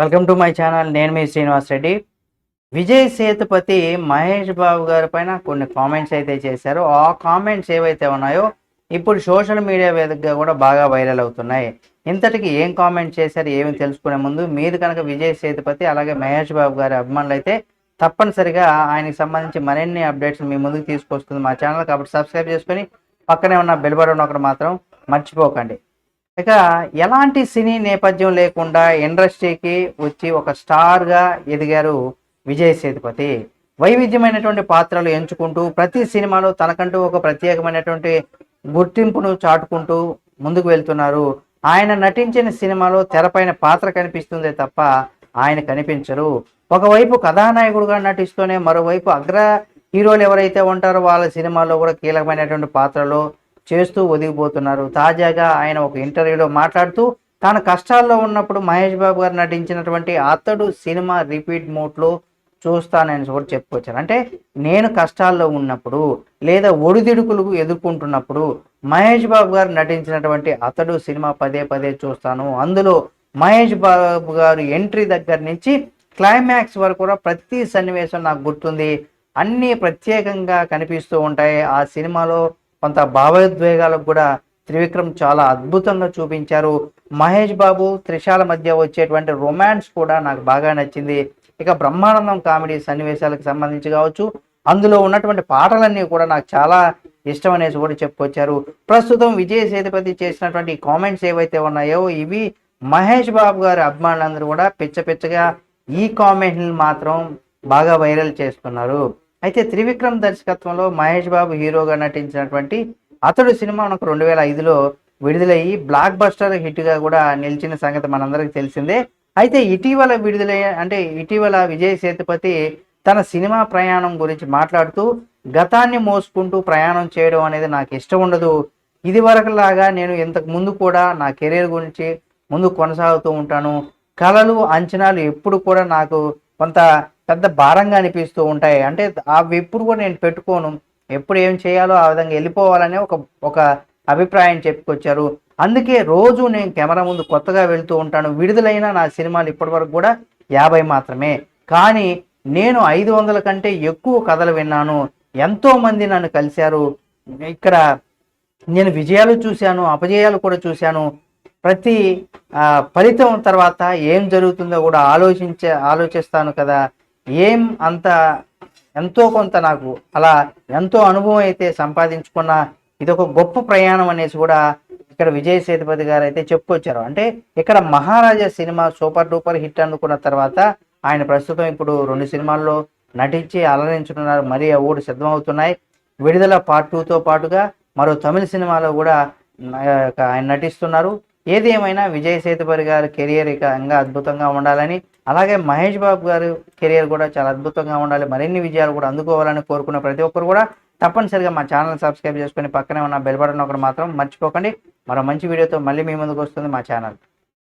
Welcome to my channel. నేను మీ శ్రీనివాస్ రెడ్డి. విజయ్ సేతుపతి మహేష్ బాబు గారి పైన కొన్ని కామెంట్స్ అయితే చేశారు. ఆ కామెంట్స్ ఏవైతే ఉన్నాయో ఇప్పుడు సోషల్ మీడియా వేదికగా కూడా బాగా వైరల్ అవుతున్నాయి. ఇంతటికి ఏం కామెంట్ చేశారు ఏమి తెలుసుకునే ముందు మీరు కనుక విజయ్ సేతుపతి అలాగే మహేష్ బాబు గారి అభిమానులు అయితే తప్పనిసరిగా ఆయనకి సంబంధించి మరిన్ని అప్డేట్స్ మీ ముందుకు తీసుకొస్తుంది మా ఛానల్. కాబట్టి సబ్స్క్రైబ్ చేసుకొని పక్కనే ఉన్న బెల్ బటన్ ఒకటి మాత్రం మర్చిపోకండి. ఇక ఎలాంటి సినీ నేపథ్యం లేకుండా ఇండస్ట్రీకి వచ్చి ఒక స్టార్గా ఎదిగారు విజయ్ సేతుపతి. వైవిధ్యమైనటువంటి పాత్రలు ఎంచుకుంటూ ప్రతి సినిమాలో తనకంటూ ఒక ప్రత్యేకమైనటువంటి గుర్తింపును చాటుకుంటూ ముందుకు వెళ్తున్నారు. ఆయన నటించిన సినిమాలో తెరపైన పాత్ర కనిపిస్తుందే తప్ప ఆయన కనిపించరు. ఒకవైపు కథానాయకుడుగా నటిస్తూనే మరోవైపు అగ్ర హీరోలు ఎవరైతే ఉంటారో వాళ్ళ సినిమాలో కూడా కీలకమైనటువంటి పాత్రలో చేస్తూ ఒదిగిపోతున్నారు. తాజాగా ఆయన ఒక ఇంటర్వ్యూలో మాట్లాడుతూ తాను కష్టాల్లో ఉన్నప్పుడు మహేష్ బాబు గారు నటించినటువంటి అతడు సినిమా రిపీట్ మోడ్లో చూస్తానని కూడా చెప్పుకొచ్చారు. అంటే నేను కష్టాల్లో ఉన్నప్పుడు లేదా ఒడిదిడుకులు ఎదుర్కొంటున్నప్పుడు మహేష్ బాబు గారు నటించినటువంటి అతడు సినిమా పదే పదే చూస్తాను. అందులో మహేష్ బాబు గారు ఎంట్రీ దగ్గర నుంచి క్లైమాక్స్ వరకు కూడా ప్రతి సన్నివేశం నాకు గుర్తుంది. అన్నీ ప్రత్యేకంగా కనిపిస్తూ ఉంటాయి. ఆ సినిమాలో కొంత భావోద్వేగాలకు కూడా త్రివిక్రమ్ చాలా అద్భుతంగా చూపించారు. మహేష్ బాబు త్రిషాల మధ్య వచ్చేటువంటి రొమాన్స్ కూడా నాకు బాగా నచ్చింది. ఇక బ్రహ్మానందం కామెడీ సన్నివేశాలకు సంబంధించి కావచ్చు అందులో ఉన్నటువంటి పాటలన్నీ కూడా నాకు చాలా ఇష్టం అనేసి కూడా చెప్పుకొచ్చారు. ప్రస్తుతం విజయ్ సేతుపతి చేసినటువంటి కామెంట్స్ ఏవైతే ఉన్నాయో ఇవి మహేష్ బాబు గారి అభిమానులందరూ కూడా పిచ్చ పిచ్చగా ఈ కామెంట్ని మాత్రం బాగా వైరల్ చేస్తున్నారు. అయితే త్రివిక్రమ్ దర్శకత్వంలో మహేష్ బాబు హీరోగా నటించినటువంటి అతడు సినిమా మనకు రెండు వేల ఐదులో విడుదలయ్యి బ్లాక్ బస్టర్ హిట్గా కూడా నిలిచిన సంగతి మనందరికీ తెలిసిందే. అయితే ఇటీవల విడుదలయ్య అంటే ఇటీవల విజయ్ సేతుపతి తన సినిమా ప్రయాణం గురించి మాట్లాడుతూ గతాన్ని మోసుకుంటూ ప్రయాణం చేయడం అనేది నాకు ఇష్టం ఉండదు. ఇది వరకులాగా నేను ఇంతకు ముందు కూడా నా కెరీర్ గురించి ముందు కొనసాగుతూ ఉంటాను. కళలు అంచనాలు ఎప్పుడు కూడా నాకు కొంత పెద్ద భారంగా అనిపిస్తూ ఉంటాయి. అంటే అవి ఎప్పుడు కూడా నేను పెట్టుకోను. ఎప్పుడు ఏం చేయాలో ఆ విధంగా వెళ్ళిపోవాలనే ఒక ఒక అభిప్రాయం చెప్పుకొచ్చారు. అందుకే రోజు నేను కెమెరా ముందు కొత్తగా వెళ్తూ ఉంటాను. విడుదలైన నా సినిమాలు ఇప్పటివరకు కూడా యాభై మాత్రమే. కానీ నేను ఐదు వందల కంటే ఎక్కువ కథలు విన్నాను. ఎంతో మంది నన్ను కలిశారు. ఇక్కడ నేను విజయాలు చూశాను అపజయాలు కూడా చూశాను. ప్రతి ఫలితం తర్వాత ఏం జరుగుతుందో కూడా ఆలోచించే ఆలోచిస్తాను కదా. ఏం అంత ఎంతో కొంత నాకు అలా ఎంతో అనుభవం అయితే సంపాదించుకున్న ఇది ఒక గొప్ప ప్రయాణం అనేసి కూడా ఇక్కడ విజయ్ సేతుపతి గారు అయితే చెప్పుకొచ్చారు. అంటే ఇక్కడ Maharaja cinema super duper hit అందుకున్న తర్వాత ఆయన ప్రస్తుతం ఇప్పుడు రెండు సినిమాల్లో నటించి అలరించుకున్నారు. మరీ ఆ ఊడు సిద్ధమవుతున్నాయి. విడుదల పార్ట్ టూతో పాటుగా మరో తమిళ సినిమాలో కూడా ఆయన నటిస్తున్నారు. ఏది ఏమైనా విజయ్ సేతుపతి గారి కెరియర్ ఇక ఇంకా అద్భుతంగా ఉండాలని అలాగే మహేష్ బాబు గారు కెరియర్ కూడా చాలా అద్భుతంగా ఉండాలి. మరిన్ని విజయాలు కూడా అందుకోవాలని కోరుకున్న ప్రతి ఒక్కరు కూడా తప్పనిసరిగా మా ఛానల్ సబ్స్క్రైబ్ చేసుకొని పక్కనే ఉన్న బెల్ బటన్ ఒకటి మాత్రం మర్చిపోకండి. మరో మంచి వీడియోతో మళ్ళీ మీ ముందుకు వస్తుంది మా ఛానల్